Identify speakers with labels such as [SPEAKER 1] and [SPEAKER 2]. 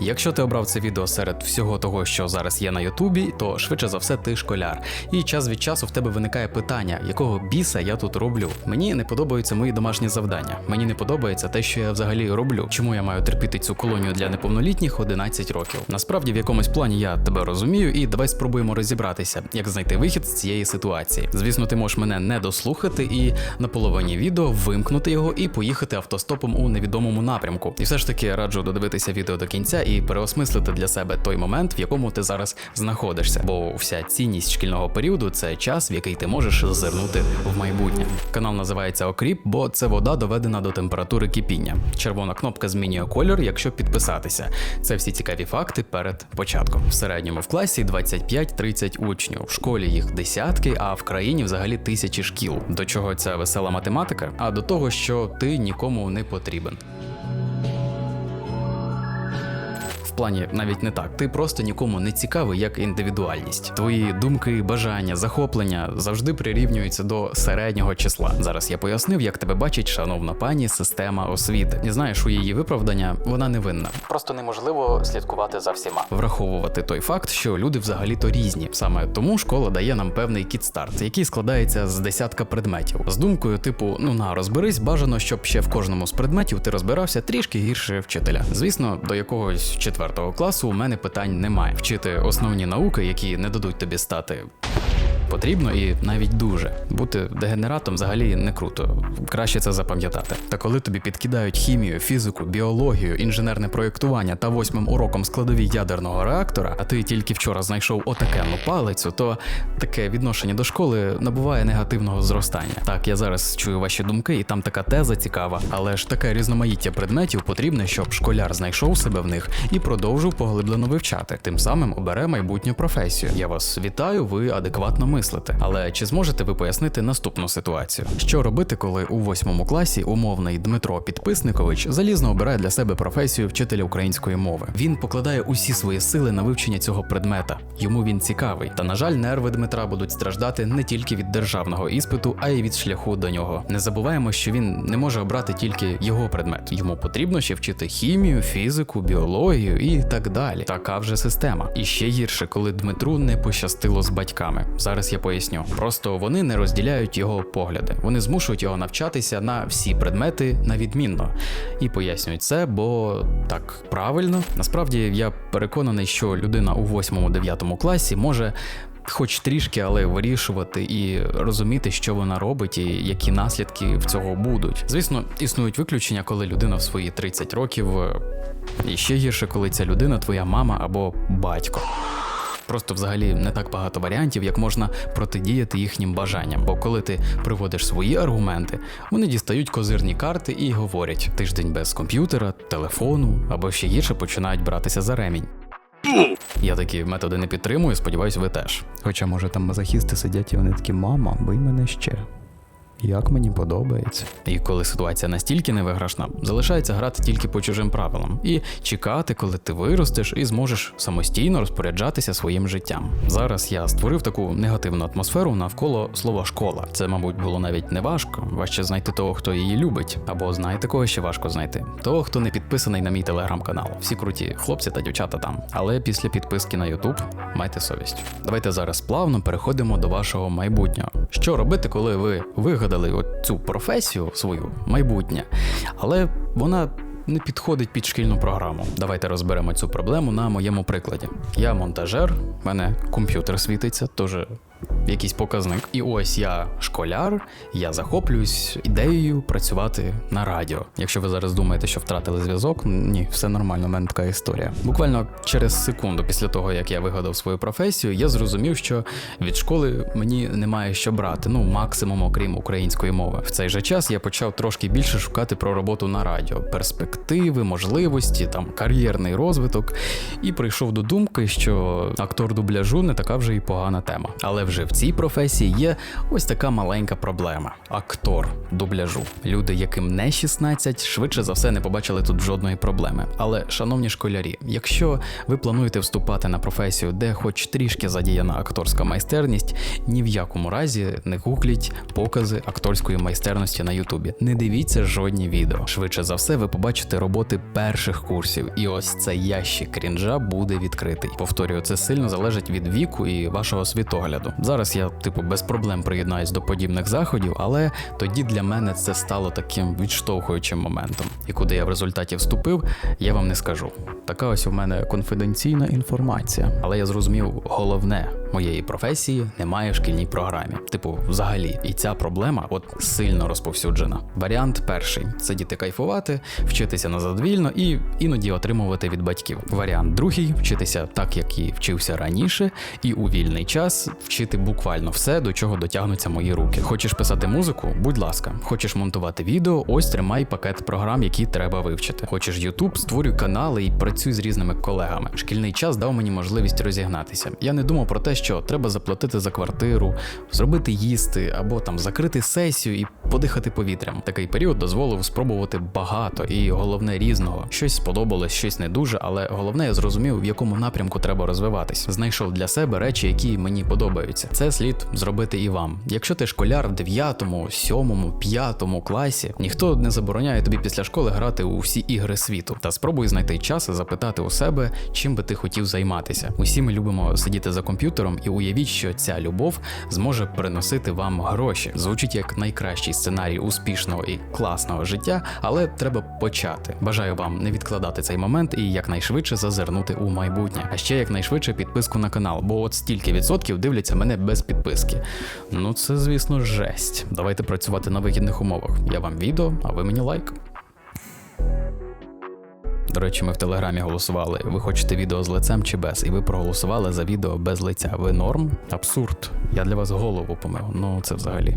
[SPEAKER 1] Якщо ти обрав це відео серед всього того, що зараз є на Ютубі, то швидше за все ти школяр. І час від часу в тебе виникає питання, якого біса я тут роблю. Мені не подобаються мої домашні завдання. Мені не подобається те, що я взагалі роблю. Чому я маю терпіти цю колонію для неповнолітніх 11 років? Насправді в якомусь плані я тебе розумію, і давай спробуємо розібратися, як знайти вихід з цієї ситуації. Звісно, ти можеш мене не дослухати і на половині відео вимкнути його і поїхати автостопом у невідомому напрямку. І все ж таки раджу додивитися відео до кінця і переосмислити для себе той момент, в якому ти зараз знаходишся. Бо вся цінність шкільного періоду це час, в який ти можеш зазирнути в майбутнє. Канал називається Окріп, бо це вода доведена до температури кипіння. Червона кнопка змінює кольор, якщо підписатися. Це всі цікаві факти перед початком. В середньому в класі 25-30 учнів, в школі їх десятки, а в країні взагалі тисячі шкіл. До чого ця весела математика? А до того, що ти нікому не потрібен. Плані навіть не так. Ти просто нікому не цікавий як індивідуальність. Твої думки, бажання, захоплення завжди прирівнюються до середнього числа. Зараз я пояснив, як тебе бачить шановна пані система освіти. І знаєш, у її виправдання вона не винна. Просто неможливо слідкувати за всіма, враховувати той факт, що люди взагалі-то різні. Саме тому школа дає нам певний кітстарт, який складається з десятка предметів. З думкою, типу, ну на розберись, бажано, щоб ще в кожному з предметів ти розбирався трішки гірше вчителя. Звісно, до якогось четвертого класу у мене питань немає. Вчити основні науки, які не дадуть тобі стати. Потрібно і навіть дуже бути дегенератом взагалі не круто. Краще це запам'ятати. Та коли тобі підкидають хімію, фізику, біологію, інженерне проєктування та восьмим уроком складові ядерного реактора, а ти тільки вчора знайшов отакенну палицю, то таке відношення до школи набуває негативного зростання. Так, я зараз чую ваші думки, і там така теза цікава, але ж таке різноманіття предметів потрібне, щоб школяр знайшов себе в них і продовжив поглиблено вивчати. Тим самим обере майбутню професію. Я вас вітаю, ви адекватно мислите. Але чи зможете ви пояснити наступну ситуацію? Що робити, коли у восьмому класі умовний Дмитро Підписникович залізно обирає для себе професію вчителя української мови? Він покладає усі свої сили на вивчення цього предмета. Йому він цікавий. Та на жаль, нерви Дмитра будуть страждати не тільки від державного іспиту, а й від шляху до нього. Не забуваємо, що він не може обрати тільки його предмет. Йому потрібно ще вчити хімію, фізику, біологію і так далі. Така вже система. І ще гірше, коли Дмитру не пощастило з батьками. Зараз я поясню. Просто вони не розділяють його погляди. Вони змушують його навчатися на всі предмети на відмінно. І пояснюють це, бо так правильно. Насправді я переконаний, що людина у 8-9 класі може. Хоч трішки, але вирішувати і розуміти, що вона робить, і які наслідки в цього будуть. Звісно, існують виключення, коли людина в свої 30 років, е, і ще гірше, коли ця людина твоя мама або батько. Просто взагалі не так багато варіантів, як можна протидіяти їхнім бажанням. Бо коли ти приводиш свої аргументи, вони дістають козирні карти і говорять: тиждень без комп'ютера, телефону або ще гірше починають братися за ремінь. Я такі методи не підтримую, сподіваюсь, ви теж. Хоча, може, там мазохісти сидять і вони такі, мама, бий мене ще. Як мені подобається. І коли ситуація настільки невиграшна, залишається грати тільки по чужим правилам і чекати, коли ти виростеш і зможеш самостійно розпоряджатися своїм життям. Зараз я створив таку негативну атмосферу навколо слова школа. Це, мабуть, було навіть не важко. Важче знайти того, хто її любить, або знаєте кого ще важко знайти. Того, хто не підписаний на мій телеграм-канал. Всі круті хлопці та дівчата там. Але після підписки на Ютуб майте совість. Давайте зараз плавно переходимо до вашого майбутнього. Що робити, коли ви вигадали цю професію свою майбутнє, але вона не підходить під шкільну програму. Давайте розберемо цю проблему на моєму прикладі. Я монтажер, в мене комп'ютер світиться, теж якийсь показник. І ось я школяр, я захоплююсь ідеєю працювати на радіо. Якщо ви зараз думаєте, що втратили зв'язок, ні, все нормально, в мене така історія. Буквально через секунду після того, як я вигадав свою професію, я зрозумів, що від школи мені немає що брати, ну максимум, окрім української мови. В цей же час я почав трошки більше шукати про роботу на радіо, перспективи, можливості, там кар'єрний розвиток, і прийшов до думки, що актор дубляжу не така вже і погана тема. Але вже в цій професії є ось така маленька проблема: актор дубляжу. Люди, яким не 16, швидше за все не побачили тут жодної проблеми. Але, шановні школярі, якщо ви плануєте вступати на професію, де хоч трішки задіяна акторська майстерність, ні в якому разі не гугліть покази акторської майстерності на Ютубі. Не дивіться жодні відео. Швидше за все, ви побачите роботи перших курсів, і ось цей ящик крінжа буде відкритий. Повторюю, це сильно залежить від віку і вашого світогляду. Зараз я, типу, без проблем приєднаюсь до подібних заходів, але тоді для мене це стало таким відштовхуючим моментом. І куди я в результаті вступив, я вам не скажу. Така ось у мене конфіденційна інформація. Але я зрозумів, головне моєї професії немає в шкільній програмі. Типу, взагалі, і ця проблема от сильно розповсюджена. Варіант перший сидіти кайфувати, вчитися на задовільно і іноді отримувати від батьків. Варіант другий вчитися так, як і вчився раніше, і у вільний час вчити буквально все, до чого дотягнуться мої руки. Хочеш писати музику? Будь ласка, хочеш монтувати відео? Ось тримай пакет програм, які треба вивчити. Хочеш YouTube? Створюй канали і працюй з різними колегами. Шкільний час дав мені можливість розігнатися. Я не думав про те, що треба заплатити за квартиру, зробити їсти або там закрити сесію і подихати повітрям. Такий період дозволив спробувати багато і головне різного. Щось сподобалось, щось не дуже, але головне я зрозумів, в якому напрямку треба розвиватись. Знайшов для себе речі, які мені подобаються. Це слід зробити і вам. Якщо ти школяр в 9, 7, 5 класі, ніхто не забороняє тобі після школи грати у всі ігри світу. Та спробуй знайти час і запитати у себе, чим би ти хотів займатися. Усі ми любимо сидіти за комп'ютером і уявіть, що ця любов зможе приносити вам гроші. Звучить як найкращий сценарій успішного і класного життя, але треба почати. Бажаю вам не відкладати цей момент і якнайшвидше зазирнути у майбутнє. А ще якнайшвидше підписку на канал, бо от стільки відсотків дивляться мене без підписки. Ну це, звісно, жесть. Давайте працювати на вигідних умовах. Я вам відео, а ви мені лайк. До речі, ми в телеграмі голосували. Ви хочете відео з лицем чи без? І ви проголосували за відео без лиця. Ви норм? Абсурд. Я для вас голову помив. Ну це взагалі.